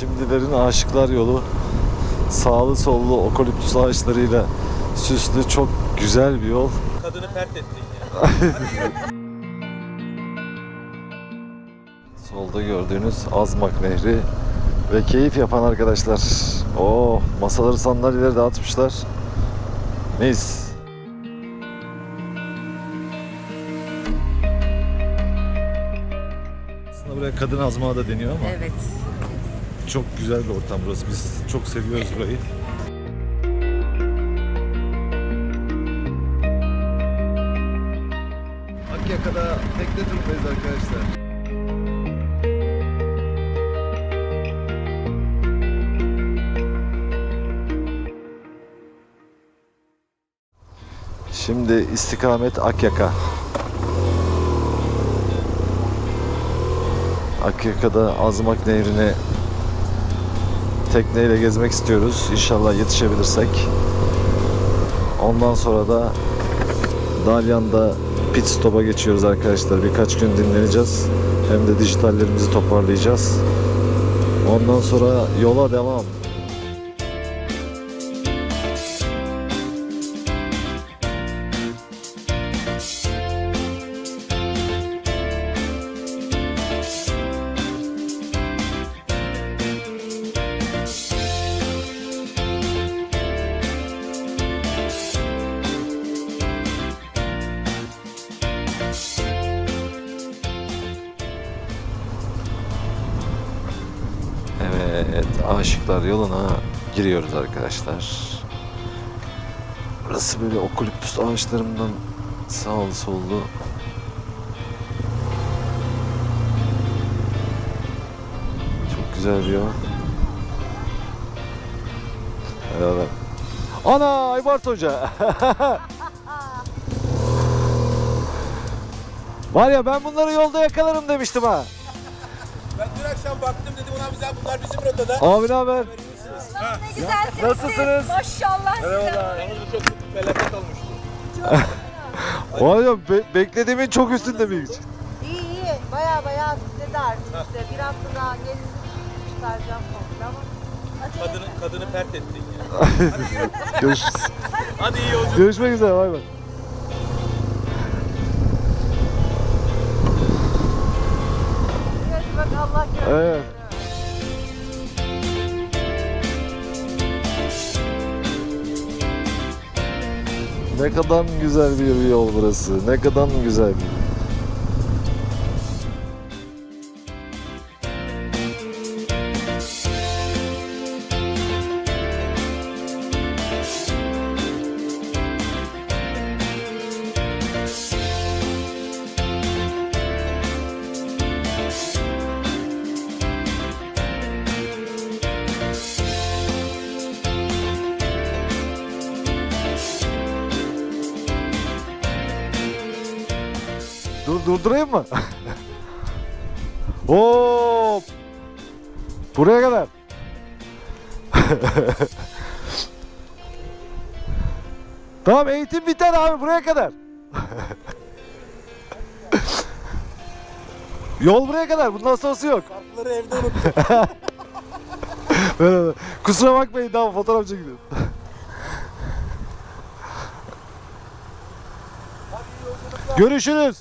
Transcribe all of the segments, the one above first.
Şimdilerin aşıklar yolu sağlı sollu okaliptüs ağaçlarıyla süslü çok güzel bir yol. Kadını pert ettin ya. Solda gördüğünüz Azmak Nehri ve keyif yapan arkadaşlar. Oo, masaları sandalyeleri dağıtmışlar. Mis. Aslında buraya kadın azmağı da deniyor ama Evet. Çok güzel bir ortam burası. Biz çok seviyoruz burayı. Akyaka'da tekne turundayız arkadaşlar. Şimdi istikamet Akyaka. Akyaka'da Azmak Nehri'ne tekneyle gezmek istiyoruz. İnşallah yetişebilirsek. Ondan sonra da Dalyan'da pit stop'a geçiyoruz arkadaşlar. Birkaç gün dinleneceğiz. Hem de dijitallerimizi toparlayacağız. Ondan sonra yola devam. Aşıklar yoluna giriyoruz arkadaşlar. Burası böyle okaliptüs ağaçlarından sağlı sollu. Çok güzel bir yol. Beraber. Ana Aybart Hoca. Var ya ben bunları yolda yakalarım demiştim ha. Akşam baktım dedim ulan güzel bunlar bizim rotada. Abi ne haber? Ne güzelsiniz. Nasılsınız? Maşallah size. Yalnız bu çok felaket olmuştu. Hocam be- beklediğimin çok üstünde bir güç. İyi iyi. Baya baya hafifledi artık işte. Bir hafta daha gezip çıkaracağım komple ama. Kadını, kadını pert ettin ya. Görüşürüz. Hadi iyi yolculuk. Görüşmek üzere bay bay. Evet. Ne kadar güzel bir yol burası. Ne kadar güzel. Durdurayım mı? Hop! Buraya kadar. tamam eğitim biter abi buraya kadar. Yol buraya kadar. Bundan sonrası yok. Kartları evde unuttum. Böyle- Kusura bakmayın daha fotoğraf çekiyorum. Görüşürüz.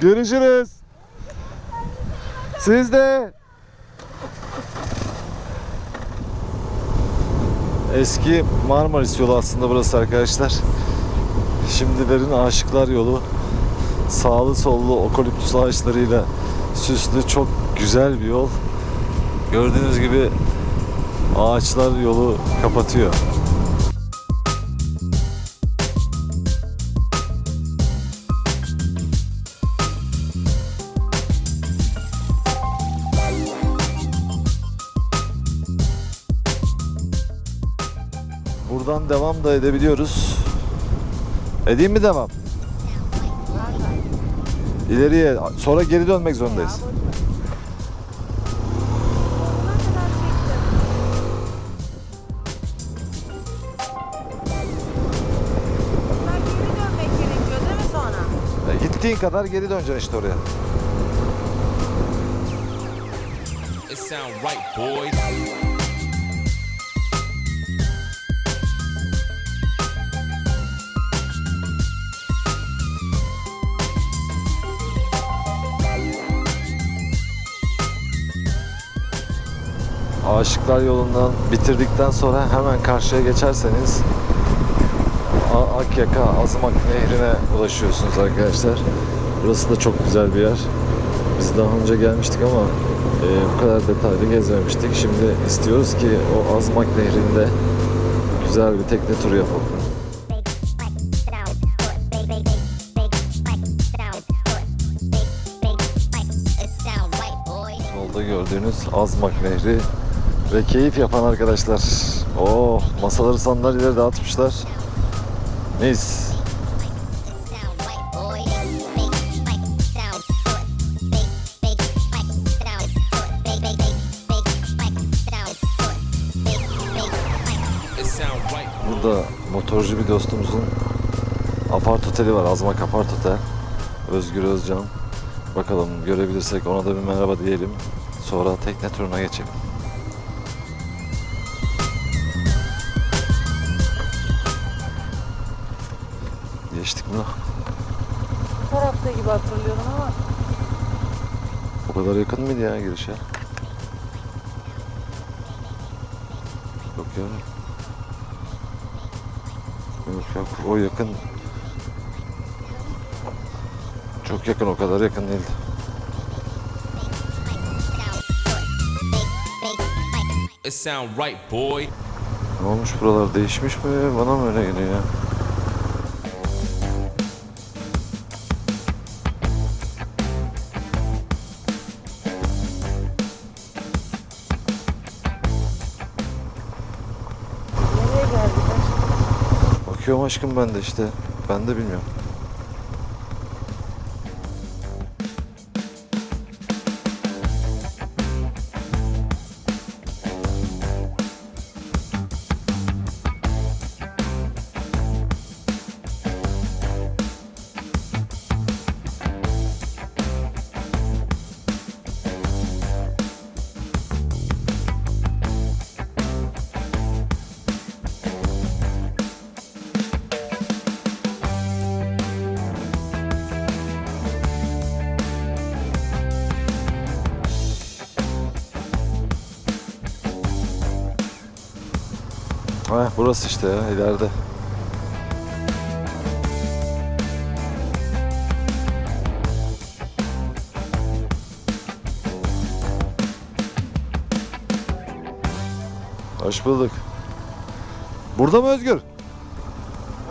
Görüşürüz. Siz de. Eski Marmaris yolu aslında burası arkadaşlar. Şimdilerin aşıklar yolu. Sağlı sollu okaliptüs ağaçlarıyla süslü çok güzel bir yol. Gördüğünüz gibi ağaçlar yolu kapatıyor. Buradan devam da edebiliyoruz. Edeyim mi devam? İleriye sonra geri dönmek zorundayız. Gittiğin kadar geri döneceksin işte oraya. It sound right, boys. Aşıklar yolundan bitirdikten sonra hemen karşıya geçerseniz Akyaka Azmak Nehri'ne ulaşıyorsunuz arkadaşlar. Burası da çok güzel bir yer. Biz daha önce gelmiştik ama e, bu kadar detaylı gezmemiştik. Şimdi istiyoruz ki o Azmak Nehri'nde güzel bir tekne turu yapalım. Solda gördüğünüz Azmak Nehri ve keyif yapan arkadaşlar. Oh masaları sandalyeleri dağıtmışlar. Mis. Burada motorcu bir dostumuzun apart oteli var. Azmak Apart Otel. Özgür Özcan. Bakalım görebilirsek ona da bir merhaba diyelim. Sonra tekne turuna geçelim. Tarafta gibi hatırlıyorum ama O kadar yakın mıydı ya girişe? Yok ya. Yok yok o yakın. Çok yakın o kadar yakın değildi. It sound right, boy. Ne olmuş buralar değişmiş mi? Bana mı öyle geliyor ya? Bakıyorum aşkım ben de işte. Ben de bilmiyorum. Ha burası işte ya ileride. Hoş bulduk. Burada mı Özgür? Şu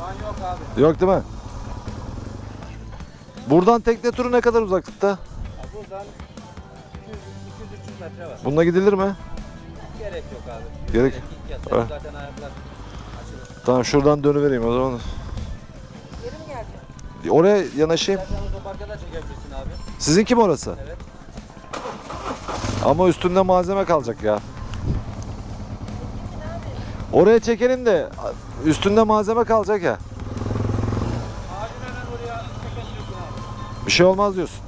an yok abi. Yok değil mi? Buradan tekne turu ne kadar uzaklıkta? Ya Buradan 200-300 metre var. Bununla gidilir mi? Gerek yok abi. Gerek- Evet. zaten ayaklar açılır. Tamam şuradan dönüvereyim o zaman. Geri mi geldin? Oraya yanaşayım. İsterseniz otoparka da çekebilirsin abi. Sizin kim orası? Evet. Ama üstünde malzeme kalacak ya. Oraya çekelim de üstünde malzeme kalacak ya. Bir şey olmaz diyorsun.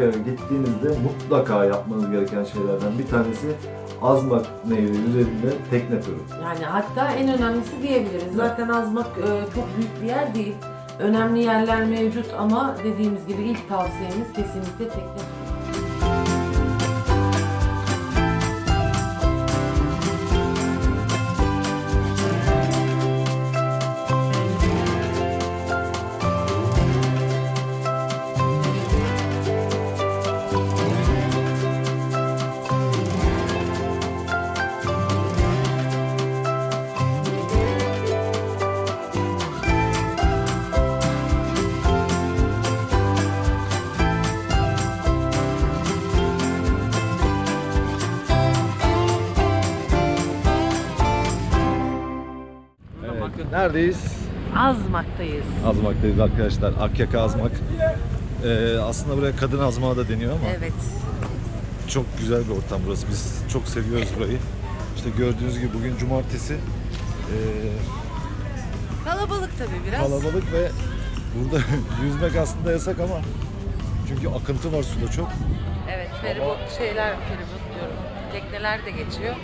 Akyaka'ya gittiğinizde mutlaka yapmanız gereken şeylerden bir tanesi Azmak Nehri üzerinde tekne turu. Yani hatta en önemlisi diyebiliriz. Zaten Azmak e, çok büyük bir yer değil. Önemli yerler mevcut ama dediğimiz gibi ilk tavsiyemiz kesinlikle tekne. Neredeyiz? Azmak'tayız. Azmak'tayız arkadaşlar. Akyaka Azmak. Ee, aslında buraya kadın azmağı da deniyor ama Evet. çok güzel bir ortam burası. Biz çok seviyoruz burayı. İşte gördüğünüz gibi bugün cumartesi. Ee, Kalabalık tabii biraz. kalabalık ve burada yüzmek aslında yasak ama çünkü akıntı var suda çok. Evet, feribot şeyler, feribot diyorum. Tekneler de geçiyor.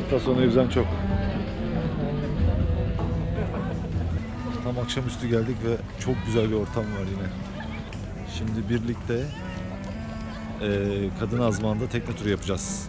Hafta sonu yüzden çok. Tam akşamüstü geldik ve çok güzel bir ortam var yine. Şimdi birlikte eee Kadın Azman'da tekne turu yapacağız.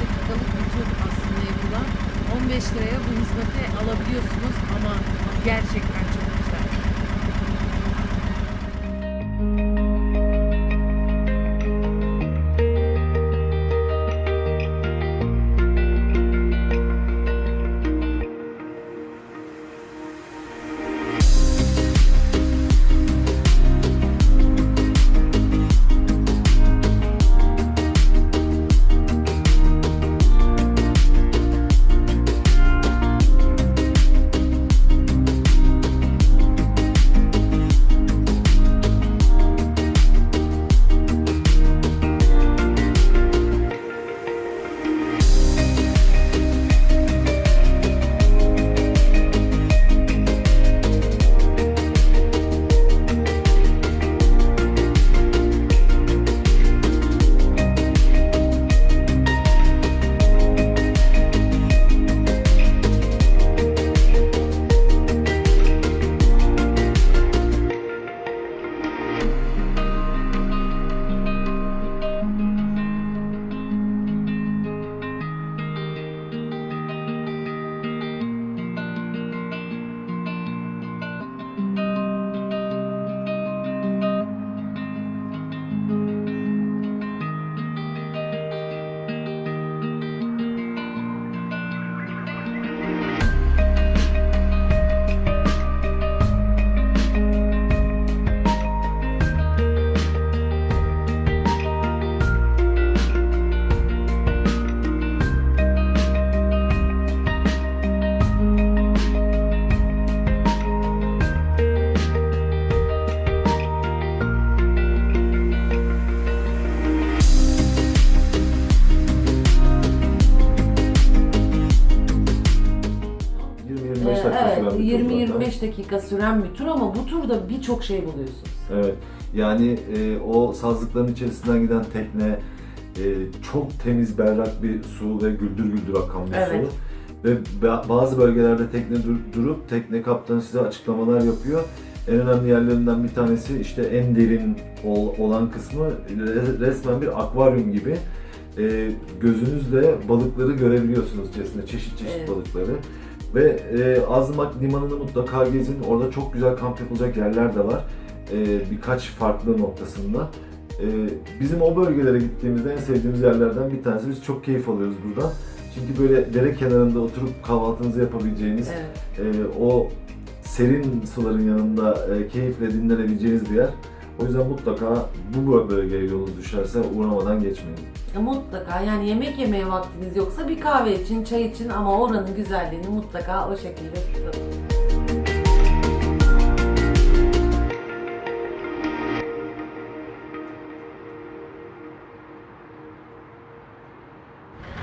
Dakikalık tur aslında yapılan. 15 liraya bu hizmeti alabiliyorsunuz ama gerçekten çok evet, 20-25 dakika süren bir tur ama bu turda birçok şey buluyorsunuz. Evet. Yani e, o sazlıkların içerisinden giden tekne, e, çok temiz berrak bir su ve güldür güldür akan bir Evet. su. Ve ba- bazı bölgelerde tekne dur- durup tekne kaptanı size açıklamalar yapıyor. En önemli yerlerinden bir tanesi işte en derin ol- olan kısmı re- resmen bir akvaryum gibi. E, gözünüzle balıkları görebiliyorsunuz içerisinde çeşit çeşit Evet. balıkları. Ve e, Azmak Limanı'nı mutlaka gezin. Orada çok güzel kamp yapılacak yerler de var. E, birkaç farklı noktasında. E, bizim o bölgelere gittiğimizde en sevdiğimiz yerlerden bir tanesi. Biz çok keyif alıyoruz burada. Çünkü böyle dere kenarında oturup kahvaltınızı yapabileceğiniz, Evet. e, o serin suların yanında e, keyifle dinlenebileceğiniz bir yer. O yüzden mutlaka bu bölgeye yolunuz düşerse uğramadan geçmeyin. Mutlaka yani yemek yemeye vaktiniz yoksa bir kahve için, çay için ama oranın güzelliğini mutlaka o şekilde tutun.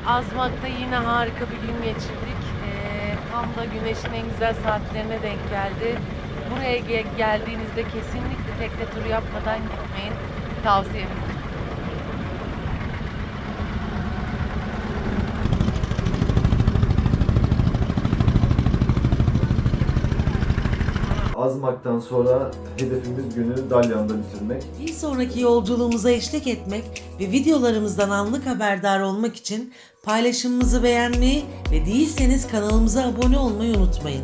Azmak'ta yine harika bir gün geçirdik. Ee, tam da güneşin en güzel saatlerine denk geldi. Buraya ge- geldiğinizde kesinlikle tekne turu yapmadan gitmeyin. Tavsiyemiz. Azmak'tan sonra hedefimiz günü Dalyan'da bitirmek. Bir sonraki yolculuğumuza eşlik etmek ve videolarımızdan anlık haberdar olmak için paylaşımımızı beğenmeyi ve değilseniz kanalımıza abone olmayı unutmayın.